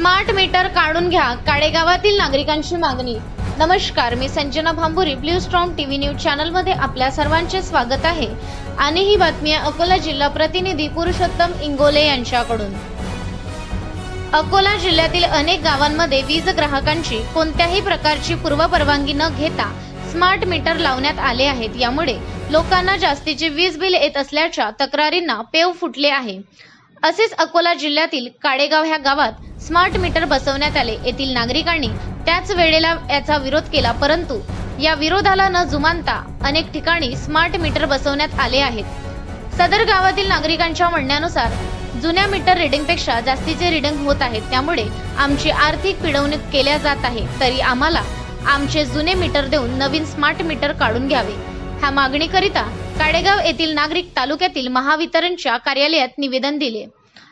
Smart meter काढून घ्या. काळेगावातील नागरिकांची मागणी. नमस्कार मी Sanjana Bhamburi blue storm TV news चॅनलमध्ये आपल्या सर्वांचे स्वागत आहे. आणि ही बातमी अकोला जिल्हा प्रतिनिधी पुरुषोत्तम इंगोले यांच्याकडून. अकोला जिल्ह्यातील अनेक गावांमध्ये वीज ग्राहकांची कोणत्याही प्रकारची पूर्वपरवानगी न घेता स्मार्ट मीटर लावण्यात आले आहेत. यामुळे लोकांना जास्तीचे वीज बिल येत असल्याच्या तक्रारींना पेव फुटले आहे. असेच अकोला जिल्ह्यातील काडेगाव ह्या गावात स्मार्ट मीटर बसवण्यात आले येथील नागरिकांनी त्याच वेळेला याचा विरोध केला परंतु या विरोधाला न जुमानता अनेक ठिकाणी स्मार्ट मीटर बसवण्यात आले आहेत. सदर गावातील नागरिकांच्या म्हणण्यानुसार जुन्या मीटर रिडिंगपेक्षा जास्तीचे रिडिंग होत आहेत त्यामुळे आमची आर्थिक पिळवणूक केल्या जात आहे तरी आम्हाला आमचे जुने मीटर देऊन नवीन स्मार्ट मीटर काढून घ्यावे. ह्या मागणीकरिता काडेगाव येथील नागरिक तालुक्यातील महावितरणच्या कार्यालयात निवेदन दिले.